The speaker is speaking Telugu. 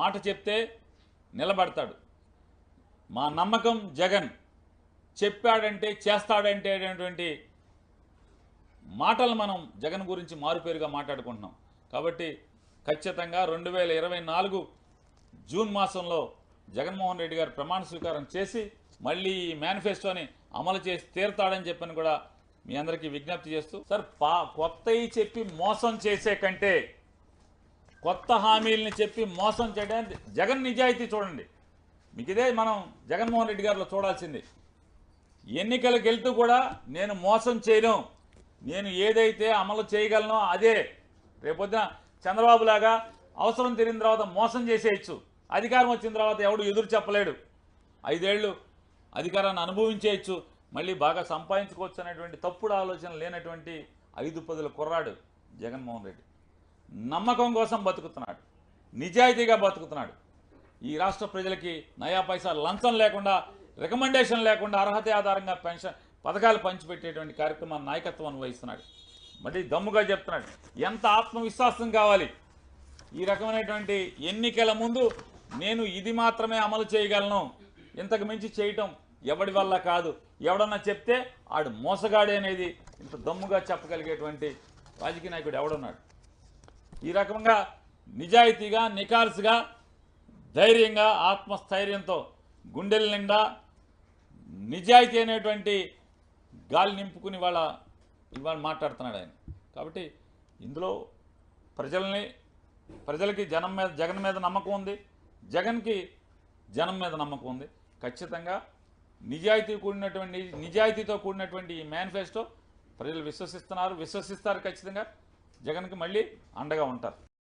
మాట చెప్తే నిలబడతాడు. మా నమ్మకం జగన్ చెప్పాడంటే చేస్తాడంటే అనేటువంటి మాటలు మనం జగన్ గురించి మారుపేరుగా మాట్లాడుకుంటున్నాం. కాబట్టి ఖచ్చితంగా రెండు వేల ఇరవై నాలుగు జూన్ మాసంలో జగన్మోహన్ రెడ్డి గారు ప్రమాణ స్వీకారం చేసి మళ్ళీ ఈ మేనిఫెస్టోని అమలు చేసి తీరుతాడని చెప్పని కూడా మీ అందరికీ విజ్ఞప్తి చేస్తూ సార్ పా కొత్తవి చెప్పి మోసం చేసే కంటే కొత్త హామీలని చెప్పి మోసం చేయడానికి జగన్ నిజాయితీ చూడండి. మీకు ఇదే మనం జగన్మోహన్ రెడ్డి గారిలో చూడాల్సింది. ఎన్నికలకు వెళ్తూ కూడా నేను మోసం చేయను. నేను ఏదైతే అమలు చేయగలనో అదే. రేపొద్దున చంద్రబాబు లాగా అవసరం తిరిగిన తర్వాత మోసం చేసేయచ్చు. అధికారం వచ్చిన తర్వాత ఎవడు ఎదురు చెప్పలేడు. ఐదేళ్ళు అధికారాన్ని అనుభవించేయచ్చు. మళ్ళీ బాగా సంపాదించుకోవచ్చు అనేటువంటి తప్పుడు ఆలోచన లేనటువంటి ఐదు పదుల కుర్రాడు జగన్మోహన్ రెడ్డి. నమ్మకం కోసం బతుకుతున్నాడు. నిజాయితీగా బతుకుతున్నాడు. ఈ రాష్ట్ర ప్రజలకి నయా పైసా లంచం లేకుండా రికమెండేషన్ లేకుండా అర్హత ఆధారంగా పెన్షన్ పథకాలు పంచిపెట్టేటువంటి కార్యక్రమాన్ని నాయకత్వం వహిస్తున్నాడు. మళ్ళీ దమ్ముగా చెప్తున్నాడు ఎంత ఆత్మవిశ్వాసం కావాలి? ఈ రకమైనటువంటి ఎన్నికల ముందు నేను ఇది మాత్రమే అమలు చేయగలను. ఇంతకు మించి చేయటం ఎవడి వల్ల కాదు. ఎవడన్నా చెప్తే ఆడు మోసగాడే అనేది ఇంత దమ్ముగా చెప్పగలిగేటువంటి రాజకీయ నాయకుడు ఎవడున్నాడు? ఈ రకంగా నిజాయితీగా నికాల్స్గా ధైర్యంగా ఆత్మస్థైర్యంతో గుండెల నిండా నిజాయితీ అనేటువంటి గాలి నింపుకుని వాళ్ళ ఇవాళ మాట్లాడుతున్నాడు ఆయన. కాబట్టి ఇందులో ప్రజల్ని ప్రజలకి జనం మీద జగన్ మీద నమ్మకం ఉంది. జగన్కి జనం మీద నమ్మకం ఉంది. ఖచ్చితంగా నిజాయితీ కూడినటువంటి నిజాయితీతో కూడినటువంటి ఈ మేనిఫెస్టో ప్రజలు విశ్వసిస్తున్నారు. విశ్వసిస్తారు ఖచ్చితంగా. జగన్కి మళ్ళీ అండగా ఉంటారు.